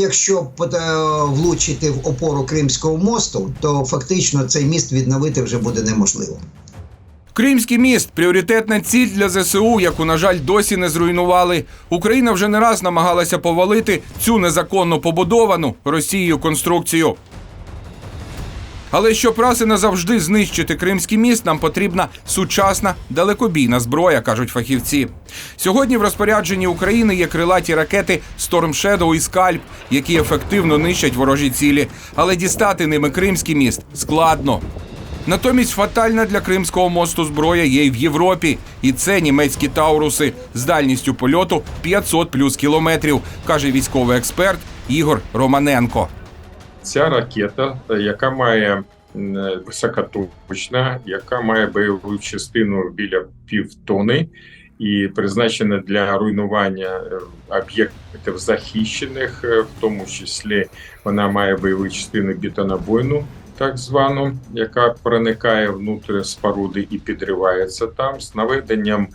Якщо е, влучити в опору Кримського мосту, то фактично цей міст відновити вже буде неможливо. Кримський міст пріоритетна ціль для ЗСУ, яку, на жаль, досі не зруйнували. Україна вже не раз намагалася повалити цю незаконно побудовану Росією конструкцію. Але щоб раз і назавжди знищити Кримський міст, нам потрібна сучасна далекобійна зброя, кажуть фахівці. Сьогодні в розпорядженні України є крилаті ракети Storm Shadow і Скальп, які ефективно нищать ворожі цілі. Але дістати ними Кримський міст складно. Натомість фатальна для Кримського мосту зброя є й в Європі, і це німецькі тауруси з дальністю польоту 500 плюс кілометрів, каже військовий експерт Ігор Романенко. Ця ракета, е, яка має е, високоточна, яка має бойову частину біля півтони і призначена для руйнування е, об'єктів захищених, в тому числі вона має бойову частину бетонобойну, так звану, яка проникає внутрі споруди і підривається там з наведенням.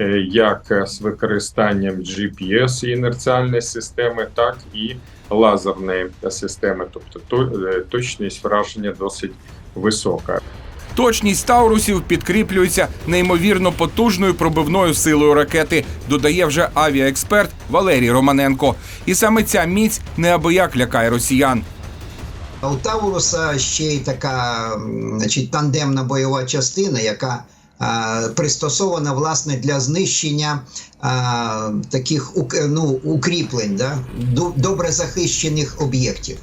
Е, Як з використанням GPS інерціальної системи, так і лазерної системи, тобто е, точність враження досить висока. Точність таурусів підкріплюється неймовірно потужною пробивною силою ракети, додає вже авіаексперт Валерій Романенко. І саме ця міць неабияк лякає росіян. У Тауруса ще й така значить, тандемна бойова частина, яка пристосована власне для знищення а, таких ну, укріплень, да? добре захищених об'єктів.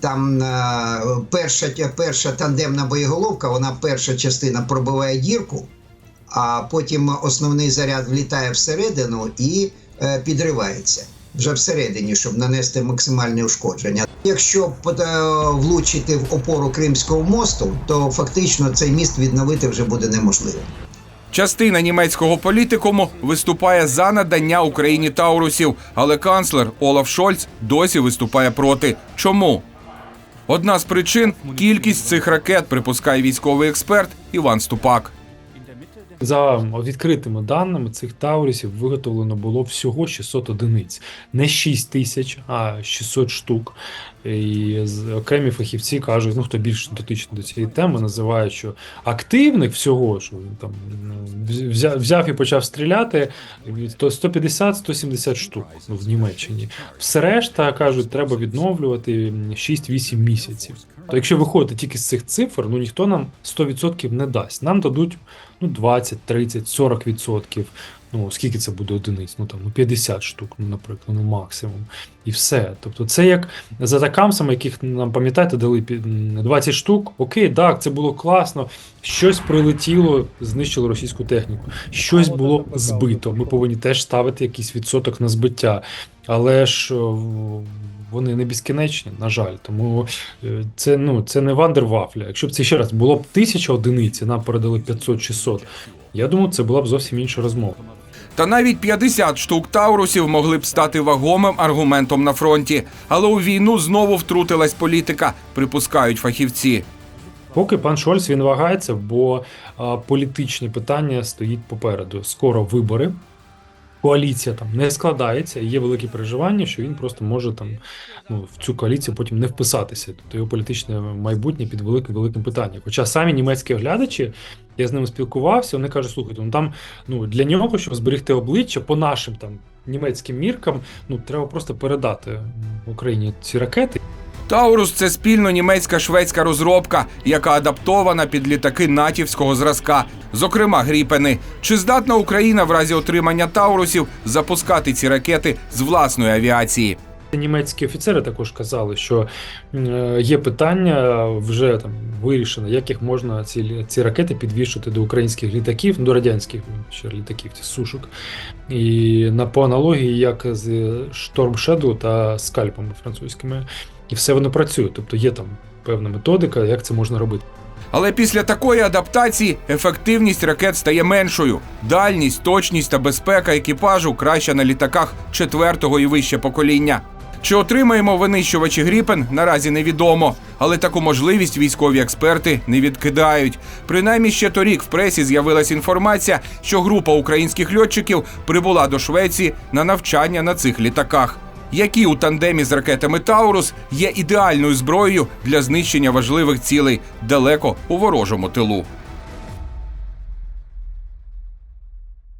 Там а, перша, перша тандемна боєголовка, вона перша частина пробиває дірку, а потім основний заряд влітає всередину і е, підривається вже всередині, щоб нанести максимальне ушкодження. Якщо е, влучити в опору Кримського мосту, то фактично цей міст відновити вже буде неможливо. Частина німецького політикуму виступає за надання Україні таурусів, але канцлер Олаф Шольц досі виступає проти. Чому? Одна з причин кількість цих ракет, припускає військовий експерт Іван Ступак. За відкритими даними цих таурісів виготовлено було всього 600 одиниць, не 6 тисяч, а 600 штук. І окремі фахівці кажуть, ну хто більш дотичний до цієї теми, називають, що активних всього, що він там взяв, взяв і почав стріляти, то 150-170 штук ну, в Німеччині. Все решта кажуть, треба відновлювати 6-8 місяців. То якщо виходити тільки з цих цифр, ну ніхто нам 100% не дасть. Нам дадуть ну 20, 30, 40 відсотків. Ну скільки це буде одиниць? Ну там ну 50 штук, ну наприклад, ну максимум. І все. Тобто, це як за атакамсами, яких нам пам'ятаєте, дали пі- 20 штук. Окей, так, це було класно. Щось прилетіло, знищило російську техніку. Щось було збито. Ми повинні теж ставити якийсь відсоток на збиття. Але ж вони не безкінечні, на жаль. Тому е, це, ну, це не вандервафля. Якщо б це ще раз було б тисяча одиниць, і нам передали 500-600, я думаю, це була б зовсім інша розмова. Та навіть 50 штук таурусів могли б стати вагомим аргументом на фронті. Але у війну знову втрутилась політика, припускають фахівці. Поки пан Шольц він вагається, бо а, політичне питання стоїть попереду. Скоро вибори. Коаліція там не складається, і є великі переживання, що він просто може там ну, в цю коаліцію потім не вписатися. Тобто його політичне майбутнє під великим великим питанням. Хоча самі німецькі оглядачі, я з ними спілкувався, вони кажуть, слухайте, ну там ну для нього, щоб зберегти обличчя по нашим там німецьким міркам, ну треба просто передати Україні ці ракети. Таурус це спільно німецька шведська розробка, яка адаптована під літаки натівського зразка, зокрема гріпени. Чи здатна Україна в разі отримання таурусів запускати ці ракети з власної авіації? Німецькі офіцери також казали, що е, є питання вже там вирішено, як їх можна ці, ці ракети підвішувати до українських літаків, до радянських ще літаків, сушок. І на по аналогії, як з Storm Shadow та скальпами французькими. І все воно працює. Тобто є там певна методика, як це можна робити. Але після такої адаптації ефективність ракет стає меншою. Дальність, точність та безпека екіпажу краща на літаках четвертого і вище покоління. Чи отримаємо винищувачі Гріпен, наразі невідомо, але таку можливість військові експерти не відкидають. Принаймні ще торік в пресі з'явилася інформація, що група українських льотчиків прибула до Швеції на навчання на цих літаках. які у тандемі з ракетами Таурус є ідеальною зброєю для знищення важливих цілей далеко у ворожому тилу.